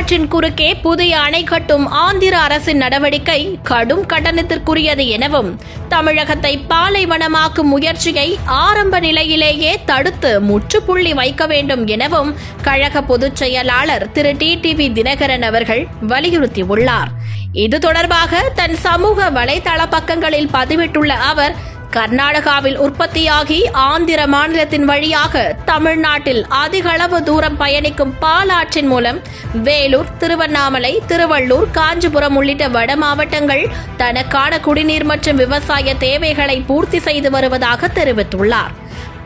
பாலாற்றின் குறுக்கே புதிய அணை கட்டும் ஆந்திர அரசின் நடவடிக்கை கடும் கண்டனத்திற்குரியது எனவும் தமிழகத்தை பாலைவனமாக்கும் முயற்சியை ஆரம்ப நிலையிலேயே தடுத்து முற்றுப்புள்ளி வைக்க வேண்டும் எனவும் கழக பொதுச் செயலாளர் திரு. டி. டிவி தினகரன் அவர்கள் வலியுறுத்தியுள்ளார். இது தொடர்பாக தன் சமூக வலைதள பக்கங்களில் பதிவிட்டுள்ள அவர் கர்நாடகாவில் உற்பத்தியாகி ஆந்திர மாநிலத்தின் வழியாக தமிழ்நாட்டில் அதிகளவு தூரம் பயணிக்கும் பாலாற்றின் மூலம் வேலூர் திருவண்ணாமலை திருவள்ளூர் காஞ்சிபுரம் உள்ளிட்ட வட மாவட்டங்கள் தனக்கான குடிநீர் மற்றும் விவசாய தேவைகளை பூர்த்தி செய்து வருவதாக தெரிவித்துள்ளார்.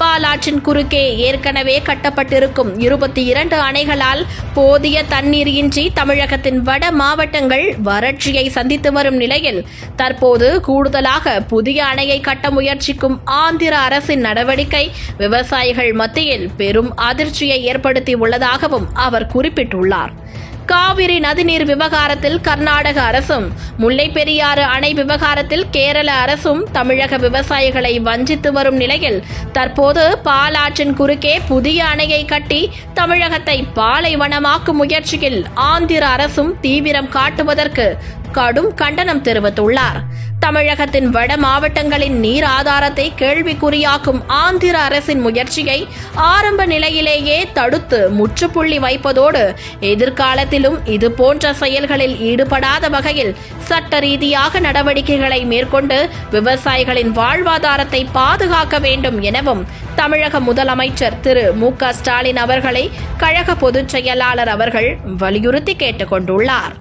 பாலாற்றின் குறுக்கே ஏற்கனவே கட்டப்பட்டிருக்கும் இருபத்தி இரண்டு அணைகளால் போதிய தண்ணீர் இன்றி தமிழகத்தின் வட மாவட்டங்கள் வறட்சியை சந்தித்து வரும் நிலையில் தற்போது கூடுதலாக புதிய அணையை கட்ட முயற்சிக்கும் ஆந்திர அரசின் நடவடிக்கை விவசாயிகள் மத்தியில் பெரும் அதிர்ச்சியை ஏற்படுத்தி உள்ளதாகவும் அவர் குறிப்பிட்டுள்ளார். காவிரி நதிநீர் விவகாரத்தில் கர்நாடக அரசும் முல்லை பெரியாறு அணை விவகாரத்தில் கேரள அரசும் தமிழக விவசாயிகளை வஞ்சித்து வரும் நிலையில் தற்போது பாலாற்றின் குறுக்கே புதிய அணையை கட்டி தமிழகத்தை பாலைவனமாக்கும் முயற்சியில் ஆந்திர அரசும் தீவிரம் காட்டுவதற்கு கடும் கண்டனம் தெரிவித்துள்ளார். தமிழகத்தின் வட மாவட்டங்களின் நீர் ஆதாரத்தை கேள்விக்குறியாக்கும் ஆந்திர அரசின் முயற்சியை ஆரம்ப நிலையிலேயே தடுத்து முற்றுப்புள்ளி வைப்பதோடு எதிர்காலத்திலும் இதுபோன்ற செயல்களில் ஈடுபடாத வகையில் சட்ட ரீதியாக நடவடிக்கைகளை மேற்கொண்டு விவசாயிகளின் வாழ்வாதாரத்தை பாதுகாக்க வேண்டும் எனவும் தமிழக முதலமைச்சர் திரு மு க ஸ்டாலின் அவர்களை கழக பொதுச் செயலாளர் அவர்கள் வலியுறுத்தி கேட்டுக்கொண்டுள்ளார்